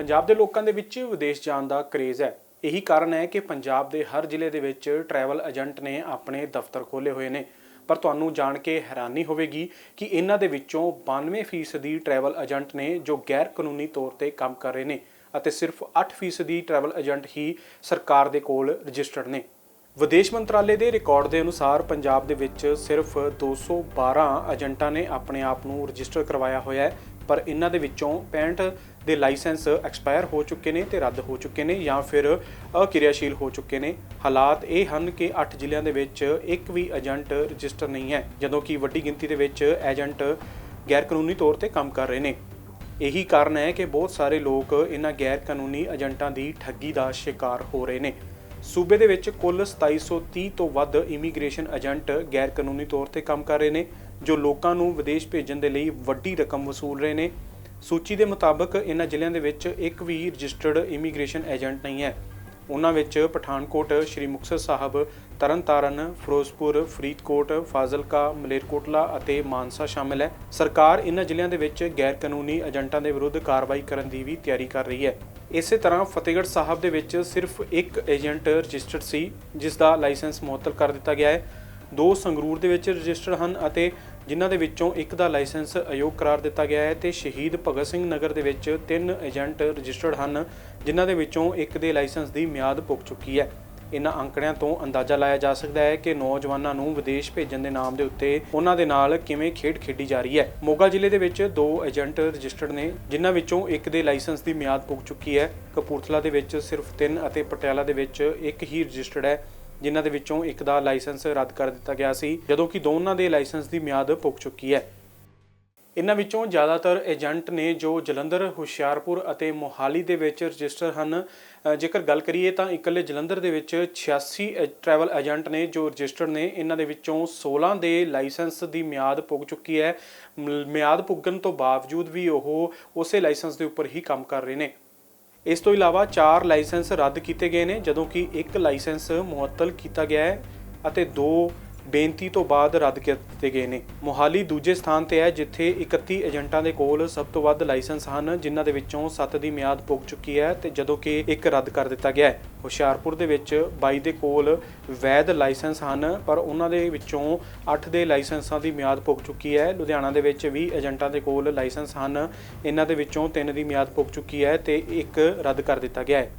ਪੰਜਾਬ ਦੇ ਲੋਕਾਂ ਦੇ ਵਿੱਚ ਵਿਦੇਸ਼ ਜਾਣ ਦਾ ਕਰੇਜ਼ ਹੈ। ਇਹੀ ਕਾਰਨ ਹੈ ਕਿ ਪੰਜਾਬ ਦੇ ਹਰ ਜ਼ਿਲ੍ਹੇ ਦੇ ਵਿੱਚ ਟਰੈਵਲ ਏਜੰਟ ਨੇ ਆਪਣੇ ਦਫ਼ਤਰ ਖੋਲ੍ਹੇ ਹੋਏ ਨੇ। ਪਰ ਤੁਹਾਨੂੰ ਜਾਣ ਕੇ ਹੈਰਾਨੀ ਹੋਵੇਗੀ ਕਿ ਇਹਨਾਂ ਦੇ ਵਿੱਚੋਂ 92% ਟਰੈਵਲ ਏਜੰਟ ਨੇ ਜੋ ਗੈਰ ਕਾਨੂੰਨੀ ਤੌਰ ਤੇ ਕੰਮ ਕਰ ਰਹੇ ਨੇ ਅਤੇ ਸਿਰਫ 8% ਟਰੈਵਲ ਏਜੰਟ ਹੀ ਸਰਕਾਰ ਦੇ ਕੋਲ ਰਜਿਸਟਰਡ ਨੇ। ਵਿਦੇਸ਼ ਮੰਤਰਾਲੇ ਦੇ ਰਿਕਾਰਡ ਦੇ ਅਨੁਸਾਰ ਪੰਜਾਬ ਦੇ ਵਿੱਚ ਸਿਰਫ 212 ਏਜੰਟਾਂ ਨੇ ਆਪਣੇ ਆਪ ਨੂੰ ਰਜਿਸਟਰ ਕਰਵਾਇਆ ਹੋਇਆ ਹੈ, ਪਰ ਇਹਨਾਂ ਦੇ ਵਿੱਚੋਂ 65 ਦੇ ਲਾਇਸੈਂਸ ਐਕਸਪਾਇਰ ਹੋ ਚੁੱਕੇ ਨੇ ਤੇ ਰੱਦ ਹੋ ਚੁੱਕੇ ਨੇ ਜਾਂ ਫਿਰ ਅਕਿਰਿਆਸ਼ੀਲ ਹੋ ਚੁੱਕੇ ਨੇ। ਹਾਲਾਤ ਇਹ ਹਨ ਕਿ 8 ਜ਼ਿਲ੍ਹਿਆਂ ਦੇ ਵਿੱਚ ਇੱਕ ਵੀ ਏਜੰਟ ਰਜਿਸਟਰ ਨਹੀਂ ਹੈ, ਜਦੋਂ ਕਿ ਵੱਡੀ ਗਿਣਤੀ ਦੇ ਵਿੱਚ ਏਜੰਟ ਗੈਰ ਕਾਨੂੰਨੀ ਤੌਰ ਤੇ ਕੰਮ ਕਰ ਰਹੇ ਨੇ। ਇਹੀ ਕਾਰਨ ਹੈ ਕਿ ਬਹੁਤ ਸਾਰੇ ਲੋਕ ਇਹਨਾਂ ਗੈਰ ਕਾਨੂੰਨੀ ਏਜੰਟਾਂ ਦੀ ਠੱਗੀ ਦਾ ਸ਼ਿਕਾਰ ਹੋ ਰਹੇ ਨੇ। ਸੂਬੇ ਦੇ ਵਿੱਚ ਕੁੱਲ 2730 ਤੋਂ ਵੱਧ ਇਮੀਗ੍ਰੇਸ਼ਨ ਏਜੰਟ ਗੈਰ ਕਾਨੂੰਨੀ ਤੌਰ ਤੇ ਕੰਮ ਕਰ ਰਹੇ ਨੇ, ਜੋ ਲੋਕਾਂ ਨੂੰ ਵਿਦੇਸ਼ ਭੇਜਣ ਦੇ ਲਈ ਵੱਡੀ ਰਕਮ ਵਸੂਲ ਰਹੇ ਨੇ। ਸੂਚੀ ਦੇ ਮੁਤਾਬਕ ਇਹਨਾਂ ਜ਼ਿਲ੍ਹਿਆਂ ਦੇ ਵਿੱਚ ਇੱਕ ਵੀ ਰਜਿਸਟਰਡ ਇਮੀਗ੍ਰੇਸ਼ਨ ਏਜੰਟ ਨਹੀਂ ਹੈ। ਉਹਨਾਂ ਵਿੱਚ ਪਠਾਨਕੋਟ, ਸ਼੍ਰੀ ਮੁਕਤਸਰ ਸਾਹਿਬ, ਤਰਨਤਾਰਨ, ਫਿਰੋਜ਼ਪੁਰ, ਫਰੀਦਕੋਟ, ਫਾਜ਼ਿਲਕਾ, ਮਲੇਰਕੋਟਲਾ ਅਤੇ ਮਾਨਸਾ ਸ਼ਾਮਿਲ ਹੈ। ਸਰਕਾਰ ਇਹਨਾਂ ਜ਼ਿਲ੍ਹਿਆਂ ਦੇ ਵਿੱਚ ਗੈਰ ਕਾਨੂੰਨੀ ਏਜੰਟਾਂ ਦੇ ਵਿਰੁੱਧ ਕਾਰਵਾਈ ਕਰਨ ਦੀ ਵੀ ਤਿਆਰੀ ਕਰ ਰਹੀ ਹੈ। ਇਸੇ ਤਰ੍ਹਾਂ ਫਤਿਹਗੜ੍ਹ ਸਾਹਿਬ ਦੇ ਵਿੱਚ ਸਿਰਫ ਇੱਕ ਏਜੰਟ ਰਜਿਸਟਰਡ ਸੀ, ਜਿਸ ਦਾ ਲਾਇਸੈਂਸ ਮੁਅੱਤਲ ਕਰ ਦਿੱਤਾ ਗਿਆ ਹੈ। ਦੋ ਸੰਗਰੂਰ ਦੇ ਵਿੱਚ ਰਜਿਸਟਰਡ ਹਨ ਅਤੇ ਜਿਨ੍ਹਾਂ ਦੇ ਵਿੱਚੋਂ ਇੱਕ ਦਾ ਲਾਇਸੈਂਸ ਅਯੋਗ ਕਰਾਰ ਦਿੱਤਾ ਗਿਆ ਹੈ ਤੇ ਸ਼ਹੀਦ ਭਗਤ ਸਿੰਘ ਨਗਰ ਦੇ ਵਿੱਚ ਤਿੰਨ ਏਜੰਟ ਰਜਿਸਟਰਡ ਹਨ, ਜਿਨ੍ਹਾਂ ਦੇ ਵਿੱਚੋਂ ਇੱਕ ਦੇ ਲਾਇਸੈਂਸ ਦੀ ਮਿਆਦ ਪੁੱਗ ਚੁੱਕੀ ਹੈ। ਇਹਨਾਂ ਅੰਕੜਿਆਂ ਤੋਂ ਅੰਦਾਜ਼ਾ ਲਾਇਆ ਜਾ ਸਕਦਾ ਹੈ ਕਿ ਨੌਜਵਾਨਾਂ ਨੂੰ ਵਿਦੇਸ਼ ਭੇਜਣ ਦੇ ਨਾਮ ਦੇ ਉੱਤੇ ਉਹਨਾਂ ਦੇ ਨਾਲ ਕਿਵੇਂ ਖੇਡ ਖੇਡੀ ਜਾ ਰਹੀ ਹੈ। ਮੋਗਾ ਜ਼ਿਲ੍ਹੇ ਦੇ ਵਿੱਚ ਦੋ ਏਜੰਟ ਰਜਿਸਟਰਡ ਨੇ, ਜਿਨ੍ਹਾਂ ਵਿੱਚੋਂ ਇੱਕ ਦੇ ਲਾਇਸੈਂਸ ਦੀ ਮਿਆਦ ਪੁੱਗ ਚੁੱਕੀ ਹੈ। ਕਪੂਰਥਲਾ ਦੇ ਵਿੱਚ ਸਿਰਫ ਤਿੰਨ ਅਤੇ ਪਟਿਆਲਾ ਦੇ ਵਿੱਚ ਇੱਕ ਹੀ ਰਜਿਸਟਰਡ ਹੈ, ਜਿਨ੍ਹਾਂ ਦੇ ਵਿੱਚੋਂ ਇੱਕ ਦਾ ਲਾਇਸੈਂਸ ਰੱਦ ਕਰ ਦਿੱਤਾ ਗਿਆ ਸੀ, ਜਦੋਂ ਕਿ ਦੋਨਾਂ ਦੇ ਲਾਇਸੈਂਸ ਦੀ ਮਿਆਦ ਪੁੱਗ ਚੁੱਕੀ ਹੈ। ਇਹਨਾਂ ਵਿੱਚੋਂ ਜ਼ਿਆਦਾਤਰ ਏਜੰਟ ਨੇ ਜੋ ਜਲੰਧਰ, ਹੁਸ਼ਿਆਰਪੁਰ ਅਤੇ ਮੋਹਾਲੀ ਦੇ ਵਿੱਚ ਰਜਿਸਟਰ ਹਨ। ਜੇਕਰ ਗੱਲ ਕਰੀਏ ਤਾਂ ਇਕੱਲੇ ਜਲੰਧਰ ਦੇ ਵਿੱਚ 86 ਟਰੈਵਲ ਏਜੰਟ ਨੇ ਜੋ ਰਜਿਸਟਰਡ ਨੇ, ਇਹਨਾਂ ਦੇ ਵਿੱਚੋਂ 16 ਦੇ ਲਾਇਸੈਂਸ ਦੀ ਮਿਆਦ ਪੁੱਗ ਚੁੱਕੀ ਹੈ। ਮਿਆਦ ਪੁੱਗਣ ਤੋਂ ਬਾਵਜੂਦ ਵੀ ਉਹ ਉਸੇ ਲਾਇਸੈਂਸ ਦੇ ਉੱਪਰ ਹੀ ਕੰਮ ਕਰ ਰਹੇ ਨੇ। ਇਸ ਤੋਂ ਇਲਾਵਾ 4 ਲਾਇਸੈਂਸ ਰੱਦ ਕੀਤੇ ਗਏ ਨੇ, ਜਦੋਂ ਕਿ ਇੱਕ ਲਾਇਸੈਂਸ ਮੁਅੱਤਲ ਕੀਤਾ ਗਿਆ ਹੈ ਅਤੇ ਦੋ ਬੇਨਤੀ ਤੋਂ ਬਾਅਦ ਰੱਦ ਕਰ ਦਿੱਤੇ ਗਏ ਨੇ। ਮੋਹਾਲੀ ਦੂਜੇ ਸਥਾਨ ਤੇ ਹੈ, ਜਿੱਥੇ 31 ਏਜੰਟਾਂ ਦੇ ਕੋਲ ਸਭ ਤੋਂ ਵੱਧ ਲਾਇਸੈਂਸ ਹਨ, ਜਿਨ੍ਹਾਂ ਦੇ ਵਿੱਚੋਂ 7 ਦੀ ਮਿਆਦ ਪੁੱਗ ਚੁੱਕੀ ਹੈ ਤੇ ਜਦੋਂ ਕਿ ਇੱਕ ਰੱਦ ਕਰ ਦਿੱਤਾ ਗਿਆ ਹੈ। ਹੁਸ਼ਿਆਰਪੁਰ ਦੇ ਵਿੱਚ 22 ਦੇ ਕੋਲ ਵੈਧ ਲਾਇਸੈਂਸ ਹਨ, ਪਰ ਉਹਨਾਂ ਦੇ ਵਿੱਚੋਂ 8 ਦੇ ਲਾਇਸੈਂਸਾਂ ਦੀ ਮਿਆਦ ਪੁੱਗ ਚੁੱਕੀ ਹੈ। ਲੁਧਿਆਣਾ ਦੇ ਵਿੱਚ 20 ਏਜੰਟਾਂ ਦੇ ਕੋਲ ਲਾਇਸੈਂਸ ਹਨ, ਇਹਨਾਂ ਦੇ ਵਿੱਚੋਂ 3 ਦੀ ਮਿਆਦ ਪੁੱਗ ਚੁੱਕੀ ਹੈ ਤੇ ਇੱਕ ਰੱਦ ਕਰ ਦਿੱਤਾ ਗਿਆ ਹੈ।